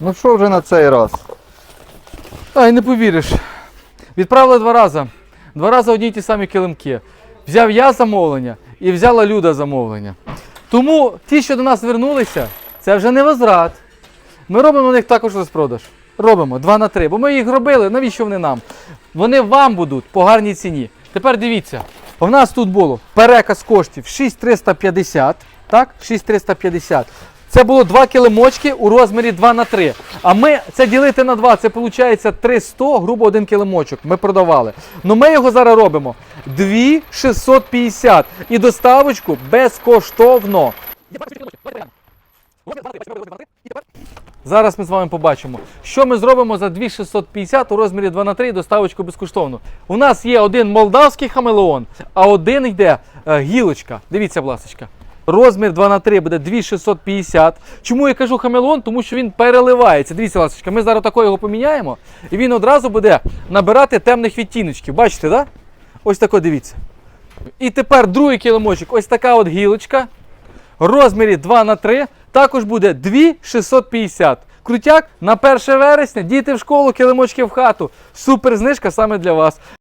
Ну що вже на цей раз? Ай, не повіриш. Відправили два рази. Два рази одні й ті самі килимки. Взяв я замовлення і взяла Люда замовлення. Тому ті, що до нас вернулися, це вже не возврат. Ми робимо на них також розпродаж. Робимо 2 на 3. Бо ми їх робили, навіщо вони нам? Вони вам будуть по гарній ціні. Тепер дивіться, у нас тут було переказ коштів 6350. Так? 6350. Це було два килимочки у розмірі 2 на 3. А ми це ділити на 2, це виходить 300, грубо один килимочок. Ми продавали. Ну ми його зараз робимо 2650 і доставочку безкоштовно. Зараз ми з вами побачимо, що ми зробимо за 2650 у розмірі 2 на 3 і доставочку безкоштовно. У нас є один молдавський хамелеон, а один йде е, гілочка. Дивіться, будь. Розмір 2 на 3 буде 2650. Чому я кажу хамелеон? Тому що він переливається. Дивіться, ласочка, ми зараз такого його поміняємо, і він одразу буде набирати темних відтіночків. Бачите? Да? Ось тако дивіться. І тепер другий килимочок, ось така от гілочка. Розмірі 2 на 3 також буде 2650. Крутяк на 1 вересня, діти в школу, килимочки в хату. Супер знижка саме для вас.